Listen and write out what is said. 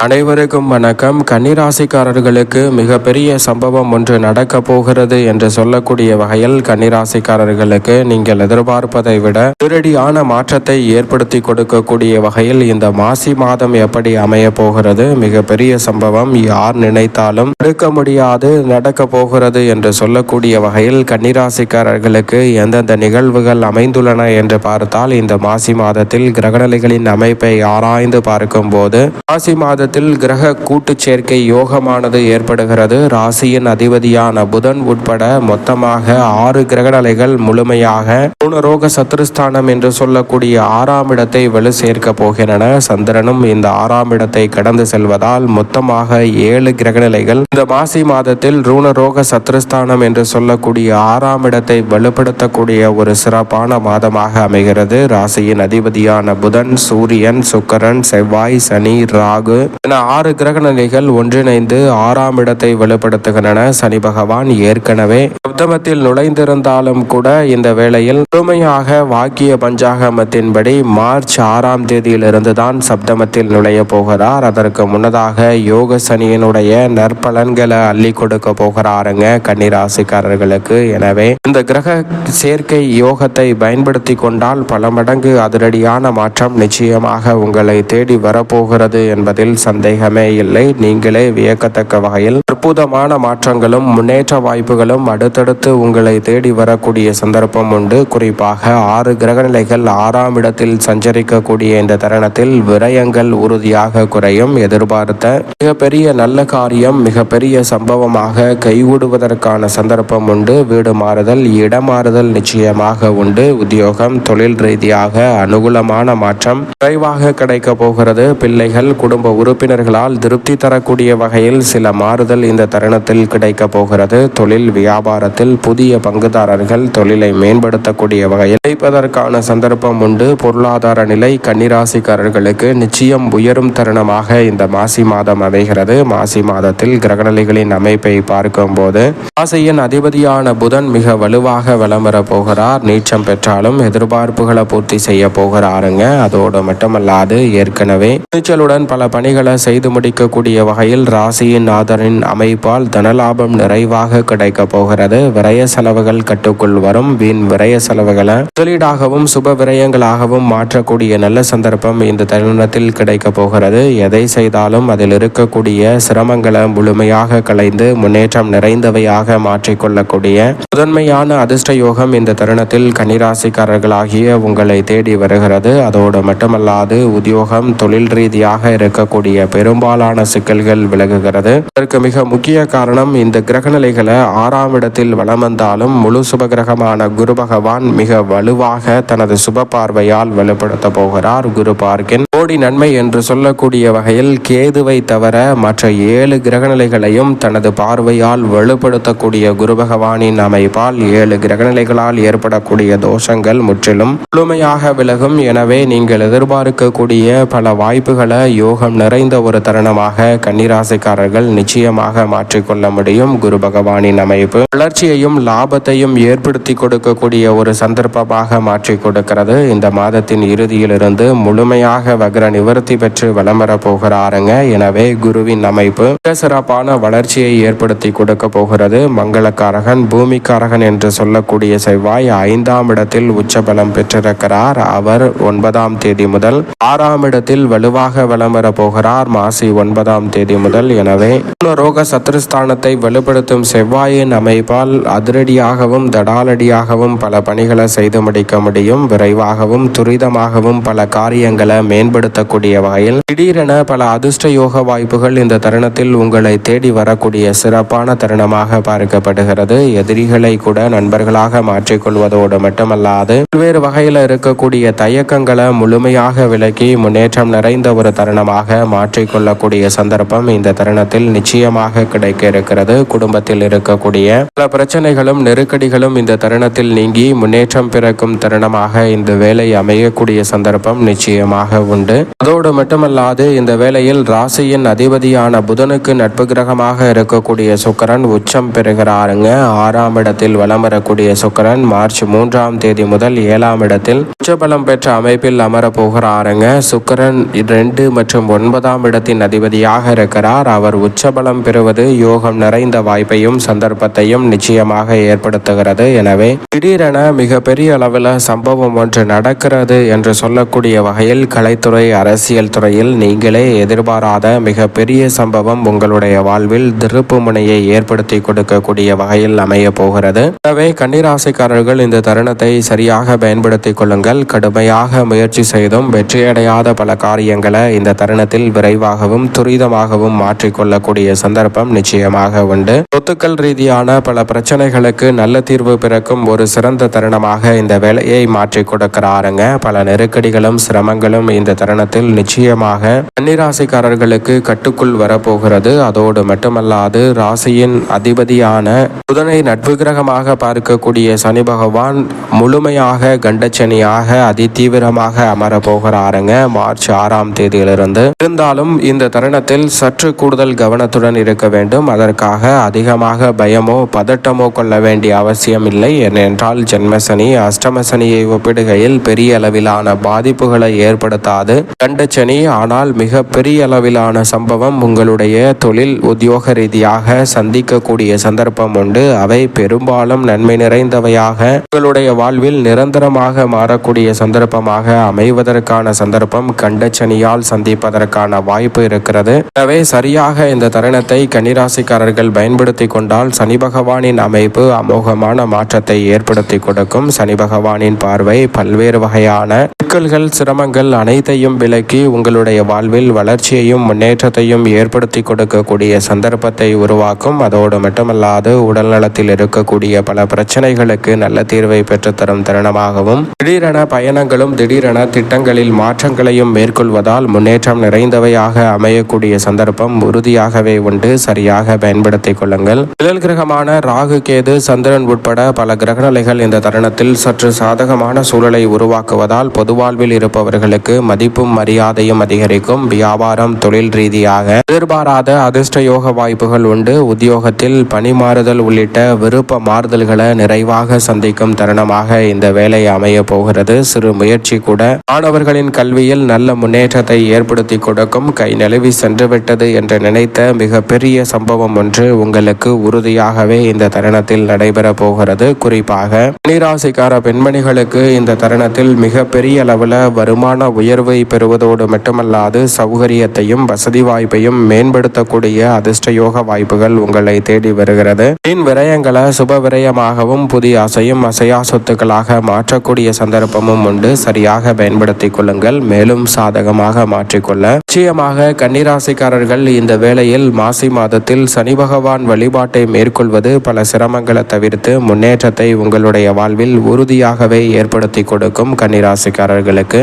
அனைவருக்கும் வணக்கம். கன்னிராசிக்காரர்களுக்கு மிகப்பெரிய சம்பவம் ஒன்று நடக்க போகிறது என்று சொல்லக்கூடிய வகையில் கன்னிராசிக்காரர்களுக்கு நீங்கள் எதிர்பார்ப்பதை விட திருடியான மாற்றத்தை ஏற்படுத்தி கொடுக்கக்கூடிய வகையில் இந்த மாசி மாதம் எப்படி அமைய போகிறது மிகப்பெரிய சம்பவம் யார் நினைத்தாலும் தடுக்க முடியாது நடக்க போகிறது என்று சொல்லக்கூடிய வகையில் கன்னிராசிக்காரர்களுக்கு எந்தெந்த நிகழ்வுகள் அமைந்துள்ளன என்று பார்த்தால் இந்த மாசி மாதத்தில் கிரகநிலைகளின் அமைப்பை ஆராய்ந்து பார்க்கும்போது மாசி மாதத்தில் கிரக கூட்டுச் சேர்க்கை யோகமானது ஏற்படுகிறது. ராசியின் அதிபதியான புதன் உட்பட மொத்தமாக ஆறு கிரகநிலைகள் முழுமையாக பூனரோக சத்ருஸ்தானம் என்று சொல்லக்கூடிய ஆறாம் இடத்தை வலு சேர்க்க போகின்றன. சந்திரனும் இந்த ஆறாம் இடத்தை கடந்து செல்வதால் மொத்தமாக ஏழு கிரகநிலைகள் இந்த மாசி மாதத்தில் ரூணரோக சத்ருஸ்தானம் என்று சொல்லக்கூடிய ஆறாம் இடத்தை வலுப்படுத்தக்கூடிய ஒரு சிறப்பான மாதமாக அமைகிறது. ராசியின் அதிபதியான புதன் சூரியன் சுக்கரன் செவ்வாய் சனி ராகு என ஆறு கிரக நிலைகள் ஒன்றிணைந்து ஆறாம் இடத்தை வெளிப்படுத்துகின்றன. சனி பகவான் ஏற்கனவே சப்தமத்தில் நுழைந்திருந்தாலும் கூட இந்த வேளையில் முழுமையாக வாக்கிய பஞ்சாகமத்தின்படி மார்ச் ஆறாம் தேதியிலிருந்து தான் சப்தமத்தில் நுழைய போகிறார். அதற்கு முன்னதாக யோக சனியினுடைய நற்பலன்களை அள்ளி கொடுக்க போகிறாருங்க கன்னிராசிக்காரர்களுக்கு. எனவே இந்த கிரக சேர்க்கை யோகத்தை பயன்படுத்தி கொண்டால் பல மடங்கு அதிரடியான மாற்றம் நிச்சயமாக உங்களை தேடி வரப்போகிறது என்பதில் சந்தேகமே இல்லை. நீங்களே வியக்கத்தக்க வகையில் அற்புதமான மாற்றங்களும் முன்னேற்ற வாய்ப்புகளும் அடுத்தடுத்து உங்களை தேடி வரக்கூடிய சந்தர்ப்பம் உண்டு. குறிப்பாக ஆறு கிரகநிலைகள் ஆறாம் இடத்தில் சஞ்சரிக்கக்கூடிய இந்த தருணத்தில் விரயங்கள் உறுதியாக குறையும். எதிர்பார்த்த மிகப்பெரிய நல்ல காரியம் மிகப்பெரிய சம்பவமாக கைகூடுவதற்கான சந்தர்ப்பம் உண்டு. வீடு மாறுதல் இடமாறுதல் நிச்சயமாக உண்டு. உத்தியோகம் தொழில் ரீதியாக அனுகூலமான மாற்றம் விரைவாக கிடைக்க போகிறது. பிள்ளைகள் குடும்ப உறுப்பினர்களால் திருப்தி தரக்கூடிய வகையில் சில மாறுதல் இந்த தருணத்தில் கிடைக்க போகிறது. தொழில் வியாபாரத்தில் புதிய பங்குதாரர்கள் தொழிலை மேம்படுத்தக்கூடிய வகையில் கிடைப்பதற்கான சந்தர்ப்பம் உண்டு. பொருளாதார நிலை கன்னிராசிக்காரர்களுக்கு நிச்சயம் உயரும் தருணமாக இந்த மாசி மாதம் அமைகிறது. மாசி மாதத்தில் கிரகநிலைகளின் அமைப்பை பார்க்கும்போது ராசியின் அதிபதியான புதன் மிக வலுவாக வலம் போகிறார். நீச்சம் பெற்றாலும் எதிர்பார்ப்புகளை பூர்த்தி செய்ய போகிறாருங்க. அதோடு மட்டுமல்லாது ஏற்கனவே துணிச்சலுடன் பல பணிகளை செய்து முடிக்கக்கூடிய வகையில் ராசியின் நாதரின் அமைப்பால் தனலாபம் நிறைவாக கிடைக்க போகிறது. விரய செலவுகள் கட்டுக்குள் வரும். வீண் விரய செலவுகளை முதலீடாகவும் சுப விரயங்களாகவும் மாற்றக்கூடிய நல்ல சந்தர்ப்பம் இந்த தருணத்தில் கிடைக்க போகிறது. எதை செய்தாலும் அதில் இருக்கக்கூடிய சிரமங்களை முழுமையாக களைந்து முன்னேற்றம் நிறைந்தவையாக மாற்றிக்கொள்ளக்கூடிய முதன்மையான அதிர்ஷ்ட யோகம் இந்த தருணத்தில் கன்னிராசிக்காரர்களாகிய உங்களை தேடி வருகிறது. அதோடு மட்டுமல்லாது உத்தியோகம் தொழில் ரீதியாக இருக்கக்கூடிய பெரும்பாலான சிக்கல்கள் விலகுகிறது. இதற்கு மிக முக்கிய காரணம் இந்த கிரகநிலைகளை ஆறாம் இடத்தில் வளம் வந்தாலும் முழு சுபகிரகமான குரு பகவான் மிக வலுவாக தனது சுப பார்வையால் வலுப்படுத்த போகிறார் குரு பார்க்கின். கோடி நன்மை என்று சொல்லக்கூடிய வகையில் கேதுவை தவிர மற்ற ஏழு கிரகநிலைகளையும் தனது பார்வையால் வலுப்படுத்தக்கூடிய குரு பகவானின் அமைப்பால் ஏழு கிரகநிலைகளால் ஏற்படக்கூடிய தோஷங்கள் முற்றிலும் முழுமையாக விலகும். எனவே நீங்கள் எதிர்பார்க்கக்கூடிய பல வாய்ப்புகளை யோகம் நிறைந்த ஒரு தருணமாக கன்னிராசிக்காரர்கள் நிச்சயமாக மாற்றிக்கொள்ள முடியும். குரு பகவானின் அமைப்பு வளர்ச்சியையும் லாபத்தையும் ஏற்படுத்தி கொடுக்கக்கூடிய ஒரு சந்தர்ப்பமாக மாற்றி கொடுக்கிறது. இந்த மாதத்தின் இறுதியிலிருந்து முழுமையாக வக்ர நிவர்த்தி பெற்று வலம் வர போகிறாருங்க. எனவே குருவின் அமைப்பு மிக சிறப்பான வளர்ச்சியை ஏற்படுத்தி கொடுக்க போகிறது. மங்களக்காரகன் பூமிக்காரகன் என்று சொல்லக்கூடிய செவ்வாய் ஐந்தாம் இடத்தில் உச்சபலம் பெற்றிருக்கிறார். அவர் ஒன்பதாம் தேதி முதல் ஆறாம் இடத்தில் வலுவாக வலம் வர போகிறார். மாசி ஒன்பதாம் தேதி முதல். எனவே ரோக சத்ருஸ்தானத்தை வலுப்படுத்தும் செவ்வாயின் அமைப்பால் அதிரடியாகவும் தடாலடியாகவும் பல பணிகளை செய்து முடிக்க முடியும். விரைவாகவும் துரிதமாகவும் பல காரியங்களை மேம்படுத்தக்கூடிய வகையில் திடீரென பல அதிர்ஷ்ட யோக வாய்ப்புகள் இந்த தருணத்தில் உங்களை தேடி வரக்கூடிய சிறப்பான தருணமாக பார்க்கப்படுகிறது. எதிரிகளை கூட நண்பர்களாக மாற்றிக்கொள்வதோடு மட்டுமல்லாது பல்வேறு வகையில் இருக்கக்கூடிய தயக்கங்களை முழுமையாக விலக்கி முன்னேற்றம் நிறைந்த ஒரு தருணமாக மாற்றிக்கொள்ளக்கூடிய சந்தர்ப்பம் இந்த தருணத்தில் நிச்சயமாக கிடைக்க இருக்கிறது குடும்பத்தில் இருக்கக்கூடிய பல பிரச்சனைகளும் நெருக்கடிகளும் இந்த தருணத்தில் நீங்கி முன்னேற்றம் பிறக்கும் தருணமாக இந்த வேலை அமையக்கூடிய சந்தர்ப்பம் நிச்சயமாக உண்டு. அதோடு மட்டுமல்லாது இந்த வேளையில் ராசியின் அதிபதியான புதனுக்கு நட்பு கிரகமாக இருக்கக்கூடிய சுக்கரன் உச்சம் பெறுகிறாருங்க. ஆறாம் இடத்தில் வலம் வரக்கூடிய சுக்கரன் மார்ச் மூன்றாம் தேதி முதல் ஏழாம் இடத்தில் உச்சபலம் பெற்ற அமைப்பில் அமர போகிறாருங்க. சுக்கரன் ரெண்டு மற்றும் ஒன்பதாம் பத்தாம் இடத்தின் அதிபதியாக இருக்கிறார். அவர் உச்சபலம் பெறுவது யோகம் நிறைந்த வாய்ப்பையும் சந்தர்ப்பத்தையும் நிச்சயமாக ஏற்படுத்துகிறது. எனவே திடீரென மிகப்பெரிய அளவில் சம்பவம் ஒன்று நடக்கிறது என்று சொல்லக்கூடிய வகையில் கலைத்துறை அரசியல் துறையில் நீங்களே எதிர்பாராத மிகப்பெரிய சம்பவம் உங்களுடைய வாழ்வில் திருப்பு முனையை ஏற்படுத்தி கொடுக்கக்கூடிய வகையில் அமைய போகிறது. எனவே கன்னிராசிக்காரர்கள் இந்த தருணத்தை சரியாக பயன்படுத்திக் கொள்ளுங்கள். கடுமையாக முயற்சி செய்தும் வெற்றியடையாத பல காரியங்களை இந்த தருணத்தில் விரைவாகவும் துரிதமாகவும் மாற்றிக்கொள்ளக்கூடிய சந்தர்ப்பம் நிச்சயமாக உண்டு. சொத்துக்கள் ரீதியான பல பிரச்சனைகளுக்கு நல்ல தீர்வு பிறக்கும் ஒரு சிறந்த தருணமாக இந்த வேலையை மாற்றி கொடுக்கிறாருங்க. பல நெருக்கடிகளும் சிரமங்களும் இந்த தருணத்தில் நிச்சயமாக கன்னிராசிக்காரர்களுக்கு கட்டுக்குள் வரப்போகிறது. அதோடு மட்டுமல்லாது ராசியின் அதிபதியான புதனை நட்பு கிரகமாக பார்க்கக்கூடிய சனி பகவான் முழுமையாக கண்டச்சனியாக அதிதீவிரமாக அமர போகிறாருங்க. மார்ச் ஆறாம் தேதியிலிருந்து. இருந்தாலும் இந்த தருணத்தில் சற்று கூடுதல் கவனத்துடன் இருக்க வேண்டும். அதற்காக அதிகமாக பயமோ பதட்டமோ கொள்ள வேண்டிய அவசியம் இல்லை. ஏனென்றால் ஜென்மசனி அஷ்டமசனியை ஒப்பிடுகையில் பெரிய அளவிலான பாதிப்புகளை ஏற்படுத்தாது. கண்டச்சனி ஆனால் மிக பெரிய அளவிலான சம்பவம் உங்களுடைய தொழில் உத்தியோக ரீதியாக சந்திக்கக்கூடிய சந்தர்ப்பம் உண்டு. அவை பெரும்பாலும் நன்மை நிறைந்தவையாக உங்களுடைய வாழ்வில் நிரந்தரமாக மாறக்கூடிய சந்தர்ப்பமாக அமைவதற்கான சந்தர்ப்பம் கண்டச்சனியால் சந்திப்பதற்கான வாய்ப்பு இருக்கிறது. எனவே சரியாக இந்த தருணத்தை கன்னிராசிக்காரர்கள் பயன்படுத்தி கொண்டால் சனி பகவானின் அமைப்பு அமோகமான மாற்றத்தை ஏற்படுத்தி கொடுக்கும். சனி பகவானின் பார்வை பல்வேறு வகையான சிக்கல்கள் சிரமங்கள் அனைத்தையும் விலக்கி உங்களுடைய வாழ்வில் வளர்ச்சியையும் முன்னேற்றத்தையும் ஏற்படுத்தி கொடுக்கக்கூடிய சந்தர்ப்பத்தை உருவாக்கும். அதோடு மட்டுமல்லாது உடல்நலத்தில் இருக்கக்கூடிய பல பிரச்சனைகளுக்கு நல்ல தீர்வை பெற்றுத்தரும் தருணமாகவும் திடீரென பயணங்களும் திடீரென திட்டங்களில் மாற்றங்களையும் மேற்கொள்வதால் முன்னேற்றம் நிறைந்தவை தேவையாக அமையக்கூடிய சந்தர்ப்பம் உறுதியாகவே உண்டு. சரியாக பயன்படுத்திக் கொள்ளுங்கள். நிழல் கிரகமான ராகு கேது சந்திரன் உட்பட பல கிரகநிலைகள் இந்த தருணத்தில் சற்று சாதகமான சூழலை உருவாக்குவதால் பொது வாழ்வில் இருப்பவர்களுக்கு மதிப்பும் மரியாதையும் அதிகரிக்கும். வியாபாரம் தொழில் ரீதியாக எதிர்பாராத அதிர்ஷ்ட யோக வாய்ப்புகள் உண்டு. உத்தியோகத்தில் பணி மாறுதல் உள்ளிட்ட விருப்ப மாறுதல்களை நிறைவாக சந்திக்கும் தருணமாக இந்த வேலை அமைய போகிறது. சிறு முயற்சி கூட மாணவர்களின் கல்வியில் நல்ல முன்னேற்றத்தை ஏற்படுத்தி கொடுக்கும். கை நழுவி சென்றுவிட்டது என்று நினைத்த மிகப்பெரிய சம்பவம் ஒன்று உங்களுக்கு உறுதியாகவே இந்த தருணத்தில் நடைபெற போகிறது. குறிப்பாக நீராசிக்கார பெண்மணிகளுக்கு இந்த தருணத்தில் மிகப்பெரிய அளவில் வருமான உயர்வை பெறுவதோடு மட்டுமல்லாது சௌகரியத்தையும் வசதி வாய்ப்பையும் மேம்படுத்தக்கூடிய அதிர்ஷ்ட யோக வாய்ப்புகள் உங்களை தேடி வருகிறது. பின் விரயங்களை சுப விரயமாகவும் புதிய அசையும் அசையா சொத்துக்களாக மாற்றக்கூடிய சந்தர்ப்பமும் உண்டு. சரியாக பயன்படுத்திக் கொள்ளுங்கள். மேலும் சாதகமாக மாற்றிக்கொள்ள. நிச்சயமாக கன்னிராசிக்காரர்கள் இந்த வேளையில் மாசி மாதத்தில் சனி பகவான் வழிபாட்டை மேற்கொள்வது பல சிரமங்களை தவிர்த்து முன்னேற்றத்தை உங்களுடைய வாழ்வில் உறுதியாகவே ஏற்படுத்தி கொடுக்கும் கன்னிராசிக்காரர்களுக்கு.